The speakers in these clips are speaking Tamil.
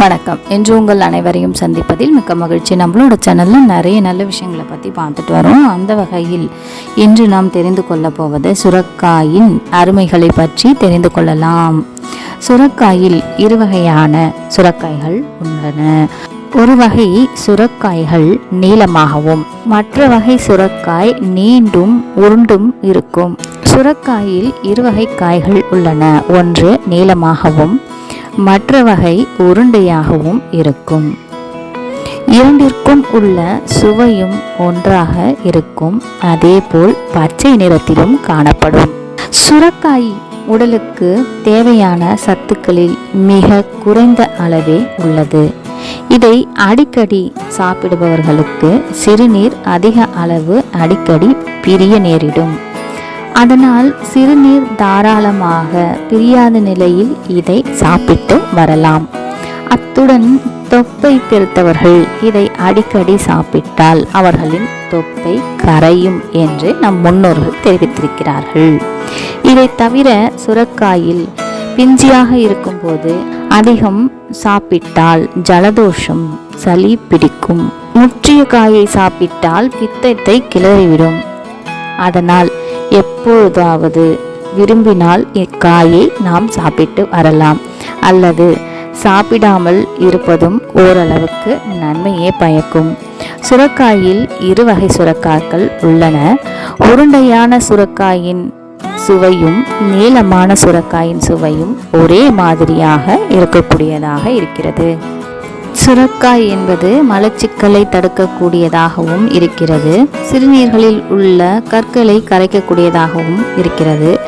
வணக்கம். இன்று உங்கள் அனைவரையும் சந்திப்பதில் மிக்க மகிழ்ச்சி. நம்மளோட சேனலில் நிறைய நல்ல விஷயங்களை பற்றி பார்த்துட்டு வரோம். அந்த வகையில் இன்று நாம் தெரிந்து கொள்ளப் போவது சுரக்காயின் அருமைகளை பற்றி தெரிந்து கொள்ளலாம். சுரக்காயில் இருவகையான சுரக்காய்கள் உள்ளன. ஒரு வகை சுரக்காய்கள் நீளமாகவும் மற்ற வகை சுரக்காய் நீண்டும் உருண்டும் இருக்கும். சுரக்காயில் இருவகை காய்கள் உள்ளன. ஒன்று நீளமாகவும் மற்ற வகை உருண்டையாகவும் இருக்கும். இரண்டிற்கும் உள்ள சுவையும் ஒன்றாக இருக்கும். அதேபோல் பச்சை நிறத்திலும் காணப்படும். சுரக்காய் உடலுக்கு தேவையான சத்துக்களில் மிக குறைந்த அளவே உள்ளது. இதை அடிக்கடி சாப்பிடுபவர்களுக்கு சிறுநீர் அதிக அளவு அடிக்கடி பிரிய நேரிடும். அதனால் சிறுநீர் தாராளமாக பிரியாத நிலையில் இதை சாப்பிட்டு வரலாம். அத்துடன் தொப்பை பெருத்தவர்கள் இதை அடிக்கடி சாப்பிட்டால் அவர்களின் தொப்பை கரையும் என்று நம் முன்னோர்கள் தெரிவித்திருக்கிறார்கள். இதை தவிர சுரக்காயில் பிஞ்சியாக இருக்கும்போது அதிகம் சாப்பிட்டால் ஜலதோஷம் சளி பிடிக்கும். முற்றிய காயை சாப்பிட்டால் பித்தத்தை கிளறிவிடும். அதனால் எப்பொழுதாவது விரும்பினால் இக்காயை நாம் சாப்பிட்டு வரலாம். அல்லது சாப்பிடாமல் இருப்பதும் ஓரளவுக்கு நன்மையே பயக்கும். சுரக்காயில் இரு வகை சுரக்காய்கள் உள்ளன. உருண்டையான சுரக்காயின் சுவையும் நீளமான சுரக்காயின் சுவையும் ஒரே மாதிரியாக இருக்கக்கூடியதாக இருக்கிறது. சுரக்காய் என்பது மலச்சிக்கலை தடுக்கக்கூடியதாகவும் இருக்கிறது. சிறுநீர்களில் உள்ள கற்களை கரைக்கக்கூடியதாகவும் இருக்கிறது.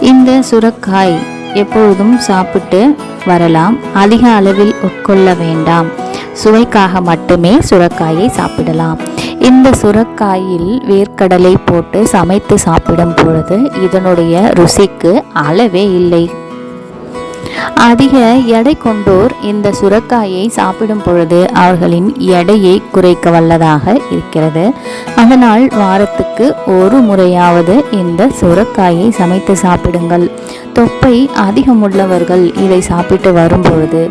இந்த சுரக்காய் எப்பொழுதும் சாப்பிட்டு வரலாம். அதிக அளவில் உட்கொள்ள வேண்டாம். சுவைக்காக மட்டுமே சுரக்காயை சாப்பிடலாம். இந்த சுரக்காயில் வேர்க்கடலை போட்டு சமைத்து சாப்பிடும் பொழுது இதனுடைய ருசிக்கு அளவே இல்லை. அதிக எடை கொண்டோர் இந்த சுரக்காயை சாப்பிடும் பொழுது அவர்களின் எடையை குறைக்க வல்லதாக இருக்கிறது. அதனால் வாரத்துக்கு ஒரு முறையாவது இந்த சுரக்காயை சமைத்து சாப்பிடுங்கள். தொப்பை அதிகமுள்ளவர்கள் இதை சாப்பிட்டு வரும் பொழுது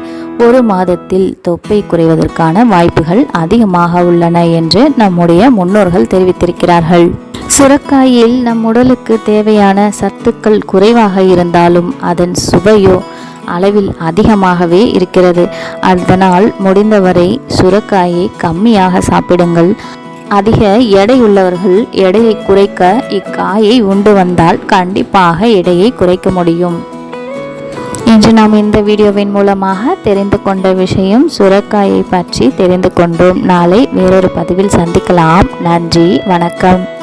ஒரு மாதத்தில் தொப்பை குறைவதற்கான வாய்ப்புகள் அதிகமாக உள்ளன என்று நம்முடைய முன்னோர்கள் தெரிவித்திருக்கிறார்கள். சுரக்காயில் நம் உடலுக்கு தேவையான சத்துக்கள் குறைவாக இருந்தாலும் அதன் சுவையோ அளவில் அதிகமாகவே இருக்கிறது. அதனால் முடிந்தவரை சுரக்காயை கம்மியாக சாப்பிடுங்கள். அதிக எடை உள்ளவர்கள் எடையை குறைக்க இக்காயை உண்டு வந்தால் கண்டிப்பாக எடையை குறைக்க முடியும். இன்று நாம் இந்த வீடியோவின் மூலமாக தெரிந்து கொண்ட விஷயம் சுரக்காயை பற்றி தெரிந்து கொண்டோம். நாளை வேறொரு பதிவில் சந்திக்கலாம். நன்றி வணக்கம்.